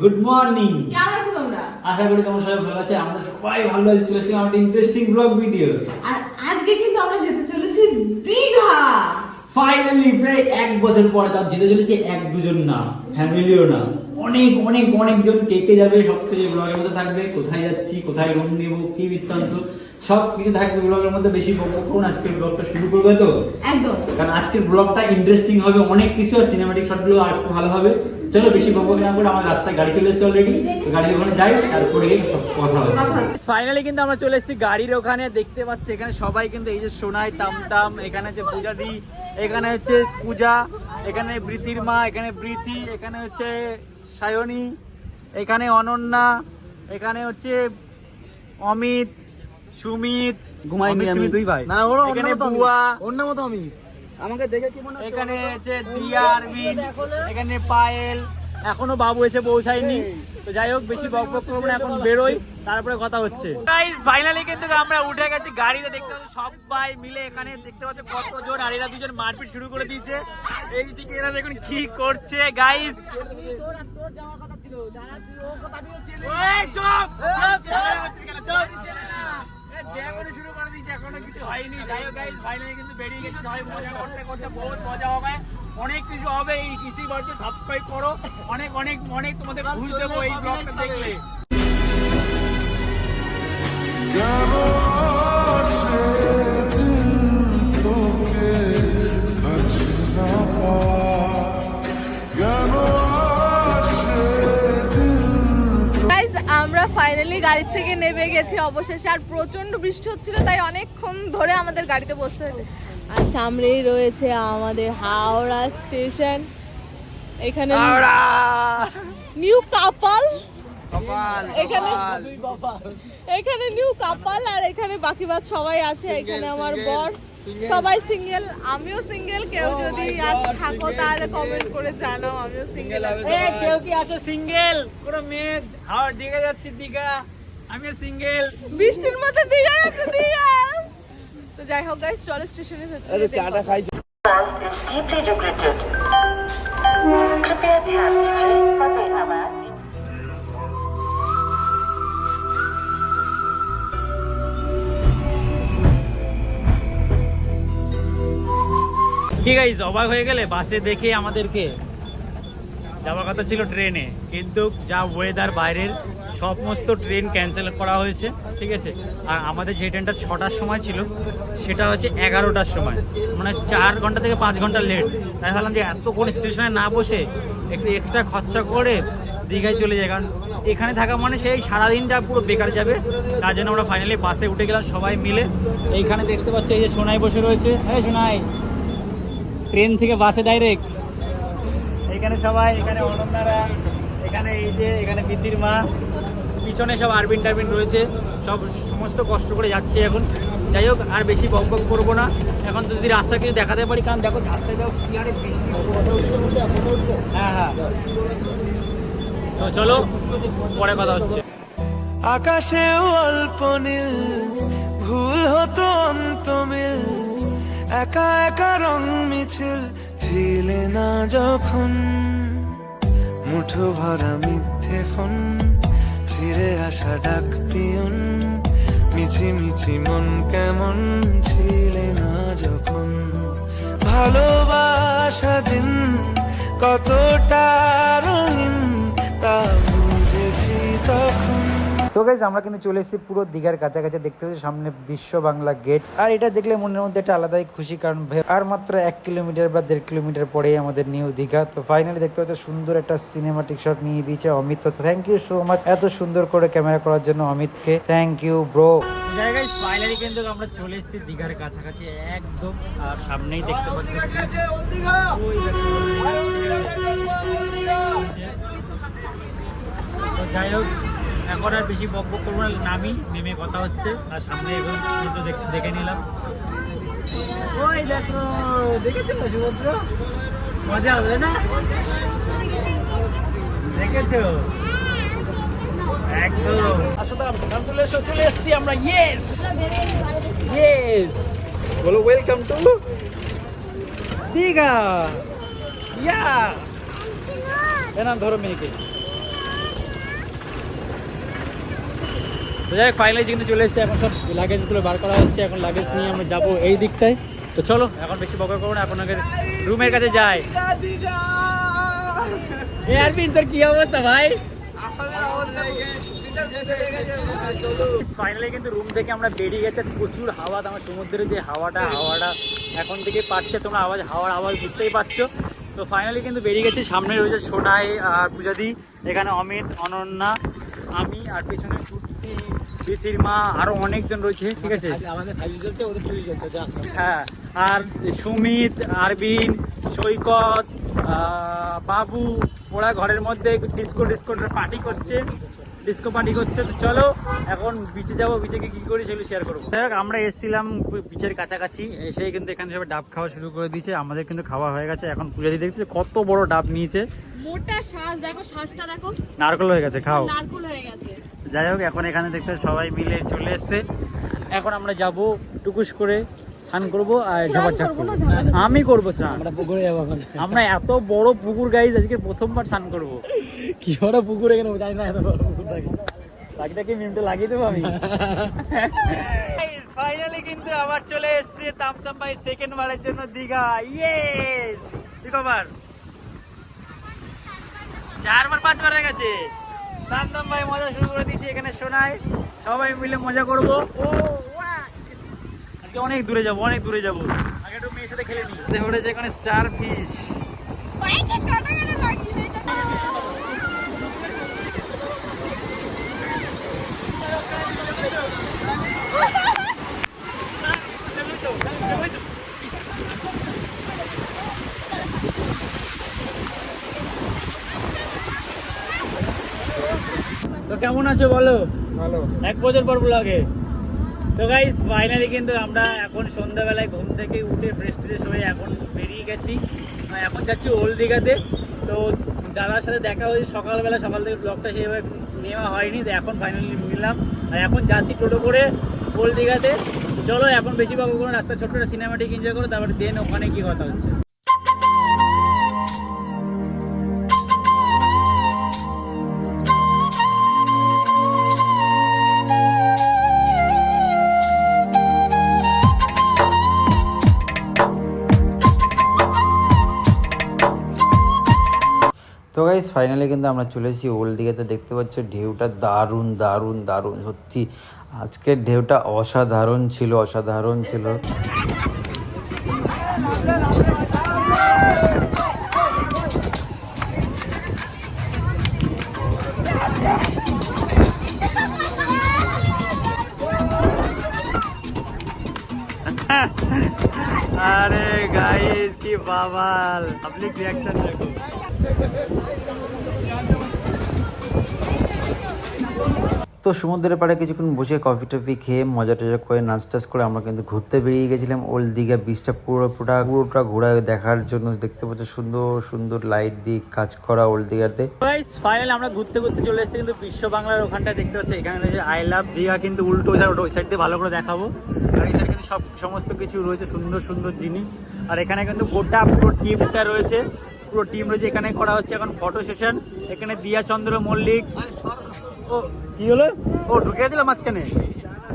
Good morning কেমন আছো তোমরা? আশা করি তোমরা সবাই ভালো আছে আমরা সবাই ভালো আছি চলেছি এসেছি আমাদের ইন্টারেস্টিং ব্লগ ভিডিও আর আজকে কিন্তু আমরা যেতে চলেছি দীঘা। ফাইনালি প্রায় এক বছর পরে তার যেতে চলেছি এক দুজন না ফ্যামিলিও না। অনেক অনেক অনেকজন কে কে যাবে সব কিছু ব্লগের মধ্যে থাকবে। কোথায় যাচ্ছি কোথায় রুম নেব কি বৃত্তান্ত সব কিছু থাকবে ব্লগের মধ্যে। বেশি বকবক করুন আজকের ব্লগটা শুরু করবে তো? একদম। কারণ আজকের ব্লগটা ইন্টারেস্টিং হবে অনেক কিছু আর সিনেমাটিক শটগুলো আর একটু ভালো হবে। চলো বেশি বকবক না করে আমার রাস্তায় গাড়ি চলে এসেছে অলরেডি গাড়ির ওখানে যাই তারপরে সব কথা হচ্ছে। ফাইনালি কিন্তু আমরা চলে এসেছি গাড়ির ওখানে দেখতে পাচ্ছি এখানে সবাই কিন্তু এই যে সোনাই তামতাম এখানে হচ্ছে পূজা দি এখানে হচ্ছে পূজা এখানে বৃতির মা এখানে বৃতি এখানে হচ্ছে সায়নী এখানে অনন্যা এখানে হচ্ছে অমিত সুমিত ঘুমাইনি আমি। দুই ভাই। না, ওর এখানে। বুয়া। অন্য মতো আমি আমাকে দেখে কি মনে হচ্ছে এখানে হচ্ছে দিয়া আরবিন এখানে পায়েল এখনও বাবু এসে পৌঁছায়নি। তো যাই হোক বেশি বক বক করব না এখন বেরোই তারপরে কথা হচ্ছে। গাইস ফাইনালি কিন্তু আমরা উঠে গেছি গাড়িতে দেখতে পাচ্ছি সবাই মিলে এখানে দেখতে পাচ্ছি কত জোর আর এরা দুজন মারপিট শুরু করে দিয়েছে। এইদিকে এরা দেখুন কি করছে দেখানো শুরু করে দিয়েছে এখনও কিছু হয়নি। যাই হোক গাইস ফাইনালি কিন্তু বেরিয়ে গেছে। সবাই মজা করতে করতে বহুত মজা হবে। অনেক কিছু হবে এই কৃষি গল্পে সাবস্ক্রাইব করো। অনেক অনেক অনেক তোমাদের ঘুষ দেবো এই ব্লগটা দেখলে। আমরা ফাইনালি গাড়ি থেকে নেমে গেছি। অবশেষে আর প্রচণ্ড বৃষ্টি হচ্ছিল তাই অনেকক্ষণ ধরে আমাদের গাড়িতে বসতে হয়েছে। সামনেই রয়েছে আমাদের হাওড়া স্টেশন। এখানে নিউ কাপাল। এখানে এখানে নিউ কাপাল আর এখানে বাকি বাদ সবাই আছে। এখানে আমার বর। সবাই সিঙ্গেল আমিও সিঙ্গেল কেউ যদি আর থাকো তাহলে কমেন্ট করে জানাও আমিও সিঙ্গেল আছি। কেউ কি আছে সিঙ্গেল কোনো মেয়ে হাওড় দিঘা যাচ্ছে দীঘা আমি সিঙ্গেল বৃষ্টির মধ্যে দীঘা যাই হোক গাইস চলো স্টেশনের ভেতরে আরে চাটা খাই। ঠিক আছে অবাক হয়ে গেলে? বাসে দেখে আমাদেরকে যাওয়ার কথা ছিল ট্রেনে। কিন্তু যা ওয়েদার বাইরের, সমস্ত ট্রেন ক্যান্সেল করা হয়েছে, ঠিক আছে? আর আমাদের যে ট্রেনটা ছটার সময় ছিল, সেটা হচ্ছে এগারোটার সময়। মানে চার ঘণ্টা থেকে পাঁচ ঘণ্টা লেট তাই ভাবলাম যে এত এতক্ষণ স্টেশনে না বসে একটু এক্সট্রা খরচা করে দীঘায় চলে যায় কারণ এখানে থাকা মানে সেই সারাদিনটা পুরো বেকার যাবে। তার জন্য আমরা ফাইনালি বাসে উঠে গেলাম সবাই মিলে। এইখানে দেখতে পাচ্ছি এই যে সোনাই বসে রয়েছে। হ্যাঁ সোনাই ট্রেন থেকে বাসে ডাইরেক্ট এখানে সবাই, এখানে অনন্যারা, এখানে এই যে, এখানে বিদ্যির মা, পিছনে সব আরবিন টারবিন রয়েছে। সব সমস্ত কষ্ট করে যাচ্ছে এখন। যাই হোক, আর বেশি বক বক করব না। এখন যদি রাস্তা কিছু দেখাতে পারি, কারণ দেখো রাস্তায় দেখো কি হারে বৃষ্টি হ্যাঁ হ্যাঁ। তো চলো, পরে কথা হচ্ছে। আকাশে অল্প নীল, ভুল হতো অন্ত মিল একা একা রং মিছিল ছিলে না যখন? মুঠো ভরা মিথ্যে ফোন, ফিরে আসা ডাক পিয়ন। মিছি মিছি মন কেমন ছিলে না যখন? ভালোবাসা দিন কতটা রঙিন, তা তো গাইজ আমরা কিন্তু চলে এসেছি পুরো দীঘার কাছাকাছি, দেখতে পাচ্ছি সামনে বিশ্ব বাংলা গেট আর এটা দেখলে মনের মধ্যে একটা আলাদাই খুশি, কারণ আর মাত্র এক কিলোমিটার বা দেড় কিলোমিটার পরেই আমাদের নিউ দীঘা। তো ফাইনালি দেখতে পাচ্ছি, সুন্দর একটা সিনেমাটিক শট নিয়ে দিয়েছে অমিত। তো থ্যাংক ইউ সো মাচ এত সুন্দর করে ক্যামেরা করার জন্য অমিতকে। থ্যাংক ইউ ব্রো কিন্তু যাই হোক এখন আর বেশি বক বক করব না নামি নেমে কথা হচ্ছে আর সামনে এখন কিন্তু দেখ- দেখে নিলাম। ওই দেখো দেখেছ সুভদ্র মজা হবে না? দেখেছ? একদম। আসলে আমরা চলে এসো চলে এসেছি আমরা ইয়েস ইয়েস বলো ওয়েলকাম টু দীঘা ইয়া এনাম ধরো মেয়েকে। তো যাই ফাইনালি কিন্তু চলে এসেছে, এখন সব লাগেজগুলো বার করা হচ্ছে, এখন লাগেজ নিয়ে আমরা যাব এই দিকটায়। তো চলো, এখন বেশি বকা করব না, এখন আগে রুমের কাছে যাই। এ আরবিন, তোর কি অবস্থা ভাই? ফাইনালি কিন্তু রুম থেকে আমরা বেরিয়ে গেছে, প্রচুর হাওয়া আমার সমুদ্রের যে হাওয়াটা হাওয়াটা এখন থেকে পাচ্ছে, তোমরা আওয়াজ, হাওয়ার আওয়াজ বুঝতেই পারছ। তো ফাইনালি কিন্তু বেরিয়ে গেছি, সামনে রয়েছে সোনাই আর পূজাদি, এখানে অমিত, অনন্যা, আমি আর পেছনে কুর্তি বিথির মা আরও অনেকজন রয়েছে ঠিক আছে? আমাদের ফাইভ চলছে ওদের টুই চলছে হ্যাঁ আর সুমিত আরবিন সৈকত বাবু ওরা ঘরের মধ্যে ডিস্কো ডিস্কো পার্টি করছে। ডিস্কো পার্টি করছে তো চলো এখন বিচে যাব বিচে গিয়ে কি করি সেগুলো শেয়ার করব। দেখ আমরা এসেছিলাম বিচের কাছাকাছি এসে কিন্তু এখানে সবাই ডাব খাওয়া শুরু করে দিয়েছে আমাদের কিন্তু খাওয়া হয়ে গেছে এখন পূজা দিয়ে দেখছে কত বড় ডাব নিয়েছে। মোটা শ্বাস দেখো শ্বাসটা দেখো। নারকল হয়ে গেছে খাও। নারকুল হয়ে গেছে। যাই হোক এখন এখানে দেখতে সবাই মিলে চলে এসছে। এখন আমরা যাব টুকুস করে স্নান করব আর করব আমি করব স্নান। আমরা পুকুরে যাব এখন। আমরা এত বড় পুকুর গাইজ আজকে প্রথমবার স্নান করব। কি বড় পুকুরে কেন জানি না এত বড় পুকুর থাকে। লাগিটাকে মিমটা লাগিয়ে দেবো আমি। ফাইনালি কিন্তু আবার চলে এসছে তামতাম ভাই সেকেন্ড বারের জন্য দীঘা। ইয়েস কবার চারবার পাঁচবার হয়ে গেছে। তামতাম ভাই মজা শুরু করে দিয়েছি এখানে শোনায় সবাই মিলে মজা করব। ও! আজকে অনেক দূরে যাব অনেক দূরে যাব। আগে একটু মেয়ের সাথে খেলে নিই এখানে স্টার ফিশ পাইটা কাটা কাটা লাগিয়ে এটা তো কেমন আছো বলো? ভালো। এক বছর পর লাগে তো গাইজ ফাইনালি কিন্তু আমরা এখন সন্ধ্যাবেলায় ঘুম থেকে উঠে ফ্রেশ ট্রেশ হয়ে এখন বেরিয়ে গেছি। আর এখন যাচ্ছি ওল্ড দীঘাতে। তো দাদার সাথে দেখা হয়েছে সকালবেলা সকাল থেকে ব্লগটা সেভাবে নেওয়া হয়নি তো এখন ফাইনালি নিলাম। আর এখন যাচ্ছি টোটো করে ওল্ড দীঘাতে। চলো এখন বেশিরভাগ কোনো রাস্তা ছোট্ট একটা সিনেমাটিক এনজয় করো তারপরে দেন ওখানে কি কথা হচ্ছে। তো গাইস ফাইনালি কিন্তু আমরা চলে এসেছি ওল্ড দিঘাতে। দেখতে পাচ্ছ, ঢেউটা দারুণ দারুণ দারুণ। সত্যি, আজকের ঢেউটা অসাধারণ ছিল অসাধারণ ছিল। আরে গাইস কি বাবাল। পাবলিক রিয়াকশন দেখো। তো সমুদ্রের পাড়ে কিছুক্ষণ বসে কফি টফি খেয়ে মজা টজা করে নাচ টাচ করে আমরা কিন্তু ঘুরতে বেরিয়ে গেছিলাম। ওল্ড দীঘা বিচটা পুরোটা পুরোটা ঘোরা দেখার জন্য দেখতে পাচ্ছ সুন্দর সুন্দর লাইট দিয়ে কাজ করা ওল্ড দীঘাতে ফাইনালি আমরা ঘুরতে ঘুরতে চলে এসেছি কিন্তু বিশ্ব বাংলার ওখানটা দেখতে পাচ্ছি, এখানে আই লাভ দীঘা কিন্তু উল্টো সাইড ওই সাইড দিয়ে ভালো করে দেখাবো। কিন্তু সব, সমস্ত কিছু রয়েছে, সুন্দর সুন্দর জিনিস। আর এখানে কিন্তু গোটা পুরো টিমটা রয়েছে। পুরো টিম রয়েছে। এখানে করা হচ্ছে এখন ফটো সেশন এখানে দিয়া চন্দ্র মল্লিক। ও, কি হলো? ও, ঢুকে দিলাম মাঝখানে?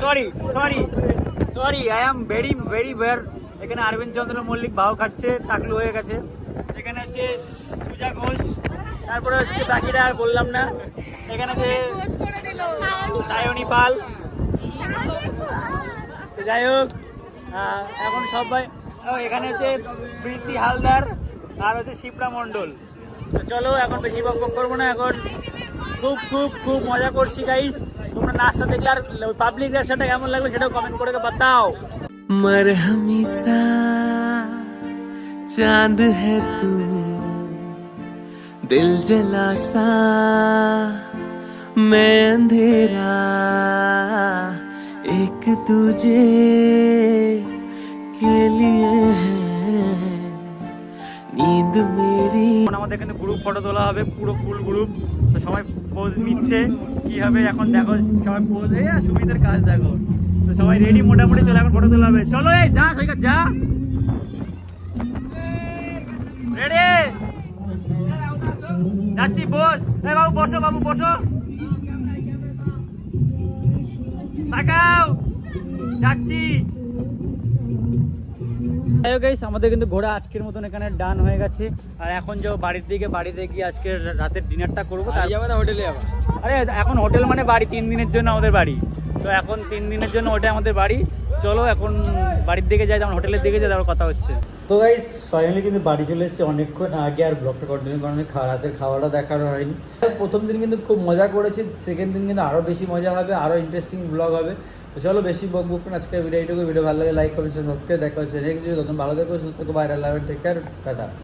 Sorry sorry sorry I am very very war এখানে অরবিন্দ চন্দ্র মল্লিক ভাও খাচ্ছে, টাকলু হয়ে গেছে। এখানে হচ্ছে পূজা ঘোষ। তারপরে হচ্ছে বাকিরা আর বললাম না। এখানে যে সায়নী পাল। যাই হোক এখন সবাই এখানে হচ্ছে প্রীতি হালদার। আর হচ্ছে শিপ্রা মণ্ডল তো চলো এখন বেশি বক বক করবো না এখন খুব খুব খুব মজা করছি গাইস তোমরা নাচটা দেখলে আর পাবলিক রাস্তাটা কেমন লাগলো সেটাও কমেন্ট করে বাতাও मरहमी सा चांद है तू दिल जला सा मैं अंधेरा एक तुझे के लिए है আমাদের এখানে গ্রুপ ফটো তোলা হবে, পুরো ফুল গ্রুপ তো সবাই পোজ নিচ্ছে, কি হবে এখন দেখো, সবাই পোজ এ সুবিধার কাজ দেখো। তো সবাই রেডি মোটামুটি, চলো এখন ফটো তোলা হবে। চলো, এই যা, সৈকত, যা। রেডি যাচ্ছি, বল। এই বাবু, বসো বাবু, বসো। তাকাও। যাচ্ছি। যাই guys, আমাদের কিন্তু ঘোরা আজকের মতন এখানে ডান হয়ে গেছে। আর এখন যাও বাড়ির দিকে বাড়িতে গিয়ে আজকে রাতের ডিনারটা করব। তার- যাবে না হোটেলে যাবা? আরে এখন হোটেল মানে বাড়ি তিন দিনের জন্য আমাদের বাড়ি। তো এখন তিন দিনের জন্য ওটা আমাদের বাড়ি। চলো এখন বাড়ির দিকে যাই যেমন হোটেলের দিকে যাই তারপর কথা হচ্ছে। তো গাইস ফাইনালি কিন্তু বাড়ি চলে এসেছি। অনেকক্ষণ আগে আর ব্লগটা কন্টিনিউ কারণ খাওয়া রাতের খাওয়াটা দেখানো হয়নি। প্রথম দিন কিন্তু খুব মজা করেছি সেকেন্ড দিন কিন্তু আরও বেশি মজা হবে আরও ইন্টারেস্টিং ব্লগ হবে। তো চলো বেশি বক বক আজকে ভিডিও এইটুকু ভিডিও ভালো লাগে লাইক কমেন্ট সাবস্ক্রাইব দেখা হচ্ছে নেক্সট ভিডিও তখন ভালো থেকো, সুস্থ থেকো বাইরে লাভেন টেক কেয়ার টাটা।